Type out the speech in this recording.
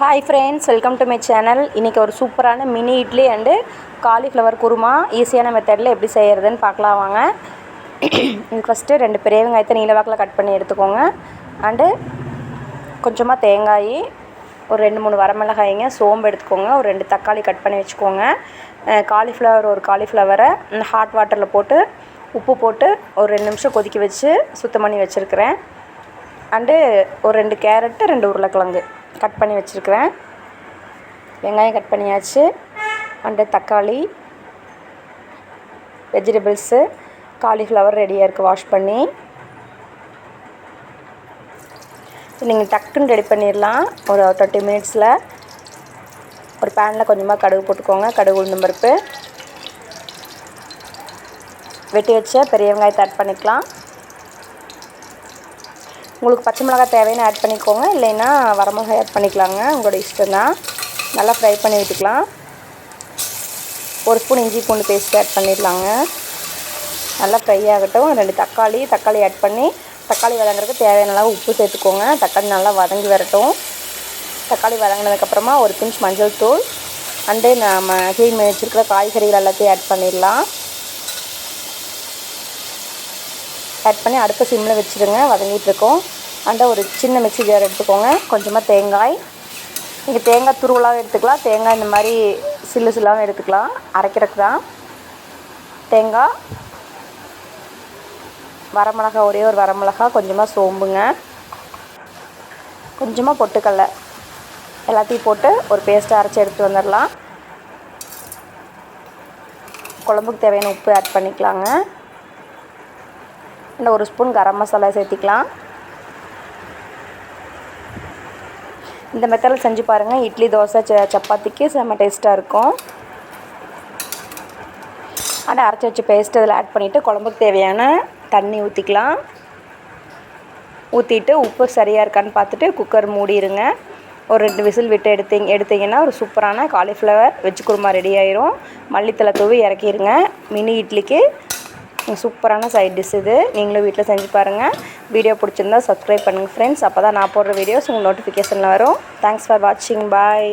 Hi friends welcome to my channel இன்றைக்கி ஒரு சூப்பரான mini idli and cauliflower kurma. ஈஸியான மெத்தடில் எப்படி செய்கிறதுன்னு பார்க்கலாம் வாங்க. இதுக்கு ஃபஸ்ட்டு ரெண்டு பெரிய வெங்காயத்தை நீல வாக்கில் கட் பண்ணி எடுத்துக்கோங்க. அண்டு கொஞ்சமாக தேங்காய் ஒரு ரெண்டு மூணு வரமிளகாய்ங்க சோம்பு எடுத்துக்கோங்க. ஒரு ரெண்டு தக்காளி கட் பண்ணி வச்சுக்கோங்க. காலிஃப்ளவர் ஒரு காலிஃப்ளவரை ஹாட் வாட்டரில் போட்டு உப்பு போட்டு ஒரு ரெண்டு நிமிஷம் கொதிக்க வச்சு சுத்தம் பண்ணி வச்சுருக்கிறேன். அண்டு ஒரு ரெண்டு கேரட்டு ரெண்டு உருளைக்கிழங்கு கட் பண்ணி வச்சுருக்குறேன். வெங்காயம் கட் பண்ணியாச்சு. அண்டு தக்காளி வெஜிடபிள்ஸு காலிஃப்ளவர் ரெடியாக இருக்குது வாஷ் பண்ணி. நீங்கள் டக்குன்னு ரெடி பண்ணிடலாம் ஒரு தேர்ட்டி மினிட்ஸில் ஒரு பேனில் கொஞ்சமாக கடுகு போட்டுக்கோங்க. கடுகு உளுந்தம் பருப்பு. வெட்டி வச்ச பெரிய வெங்காயத்தை ஆட் பண்ணிக்கலாம். உங்களுக்கு பச்சை மிளகாய் தேவையான ஆட் பண்ணிக்கோங்க. இல்லைன்னா வரமிளகாய் ஆட் பண்ணிக்கலாங்க. உங்களோட இஷ்டம் தான். நல்லா ஃப்ரை பண்ணி விட்டுக்கலாம். ஒரு ஸ்பூன் இஞ்சி பூண்டு பேஸ்ட் ஆட் பண்ணிடலாங்க. நல்லா ஃப்ரை ஆகட்டும். ரெண்டு தக்காளி தக்காளி ஆட் பண்ணி தக்காளி வதங்குறதுக்கு தேவையான அளவு உப்பு சேர்த்துக்கோங்க. தக்காளி நல்லா வதங்கி வரட்டும். தக்காளி வதங்கினதுக்கப்புறமா ஒரு பிஞ்ச் மஞ்சள் தூள். அண்டு நம்ம க்ளீன் பண்ணி வச்சுருக்கிற காய்கறிகள் எல்லாத்தையும் ஆட் பண்ணிடலாம். ஆட் பண்ணி அடுத்த சிம்மில் வச்சுருங்க. வதங்கிட்டுருக்கோம். அந்த ஒரு சின்ன மிக்சி ஜார் எடுத்துக்கோங்க. கொஞ்சமாக தேங்காய். நீங்கள் தேங்காய் துருவலாகவும் எடுத்துக்கலாம். தேங்காய் இந்த மாதிரி சில்லு சில்லாகவும் எடுத்துக்கலாம். அரைக்கிறதுக்கு தான். தேங்காய். வரமிளகா ஒரே ஒரு வரமிளகா கொஞ்சமாக சோம்புங்க. கொஞ்சமாக பொட்டுக்கடல. எல்லாத்தையும் போட்டு ஒரு பேஸ்ட்டை அரைச்சி எடுத்து வந்துடலாம். குழம்புக்கு தேவையான உப்பு ஆட் பண்ணிக்கலாங்க. இன்னும் ஒரு ஸ்பூன் கரம் மசாலா சேர்த்திக்கலாம். இந்த மெத்தடில் செஞ்சு பாருங்கள் இட்லி தோசை ச சப்பாத்திக்கு செம்ம டேஸ்ட்டாக இருக்கும். ஆனால் அரைச்சி வச்ச பேஸ்ட் அதில் ஆட் பண்ணிவிட்டு குழம்புக்கு தேவையான தண்ணி ஊற்றிக்கலாம் ஊற்றிட்டு உப்பு சரியாக இருக்கான்னு பார்த்துட்டு குக்கர் மூடிடுங்க ஒரு ரெண்டு விசில் விட்டு எடுத்தீங்க எடுத்தீங்கன்னா ஒரு சூப்பரான காலிஃப்ளவர் வெஜ் குருமா ரெடி ஆயிரும். மல்லித்தலை தூவி இறக்கிடுங்க மினி இட்லிக்கு சூப்பரான சைட் டிஷ் இது. நீங்களும் வீட்டில் செஞ்சு பாருங்கள் வீடியோ பிடிச்சிருந்தா சப்ஸ்கிரைப் பண்ணுங்கள் ஃப்ரெண்ட்ஸ் அப்போ தான் நான் போடுற வீடியோஸ் உங்கள் நோட்டிஃபிகேஷனில் வரும். தேங்க்ஸ் ஃபார் வாட்சிங் பாய்